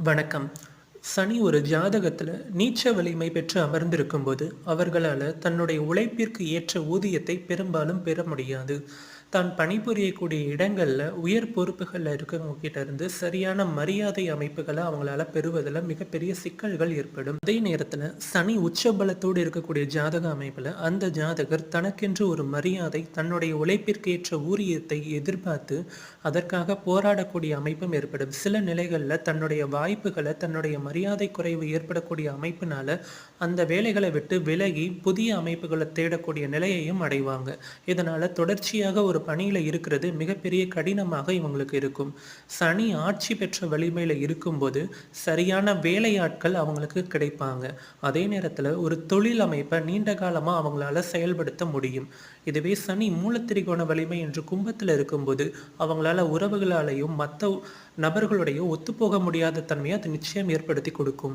வணக்கம். சனி ஒரு ஜாதகத்தில் நீச்ச வலிமை பெற்று அமர்ந்திருக்கும்போது அவர்களால் தன்னுடைய உழைப்பிற்கு ஏற்ற ஊதியத்தை பெரும்பாலும் பெற முடியாது. தான் பணிபுரியக்கூடிய இடங்களில் உயர் பொறுப்புகளில் இருக்கிறவங்ககிட்ட இருந்து சரியான மரியாதை அமைப்புகளை அவங்களால பெறுவதில் மிகப்பெரிய சிக்கல்கள் ஏற்படும். அதே நேரத்தில் சனி உச்சபலத்தோடு இருக்கக்கூடிய ஜாதக அமைப்பில் அந்த ஜாதகர் தனக்கென்று ஒரு மரியாதை தன்னுடைய உழைப்பிற்கு ஏற்ற ஊதியத்தை எதிர்பார்த்து அதற்காக போராடக்கூடிய அமைப்பும் ஏற்படும். சில நிலைகளில் தன்னுடைய வாய்ப்புகளை தன்னுடைய மரியாதை குறைவு ஏற்படக்கூடிய அமைப்பினால அந்த வேலைகளை விட்டு விலகி புதிய அமைப்புகளை தேடக்கூடிய நிலையையும் அடைவாங்க. இதனால தொடர்ச்சியாக ஒரு பணியில இருக்கிறது மிகப்பெரிய கடினமாக இவங்களுக்கு இருக்கும். சனி ஆட்சி பெற்ற வலிமையில இருக்கும்போது சரியான வேலையாட்கள் அவங்களுக்கு கிடைப்பாங்க. அதே நேரத்தில் ஒரு தொழில் அமைப்பை நீண்ட காலமா அவங்களால செயல்படுத்த முடியும். இதுவே சனி மூலத்திரிகோண வலிமை என்று கும்பத்தில் இருக்கும்போது அவங்களால உறவுகளாலையும் மற்ற நபர்களுடைய ஒத்துப்போக முடியாத தன்மையை அது நிச்சயம் te cura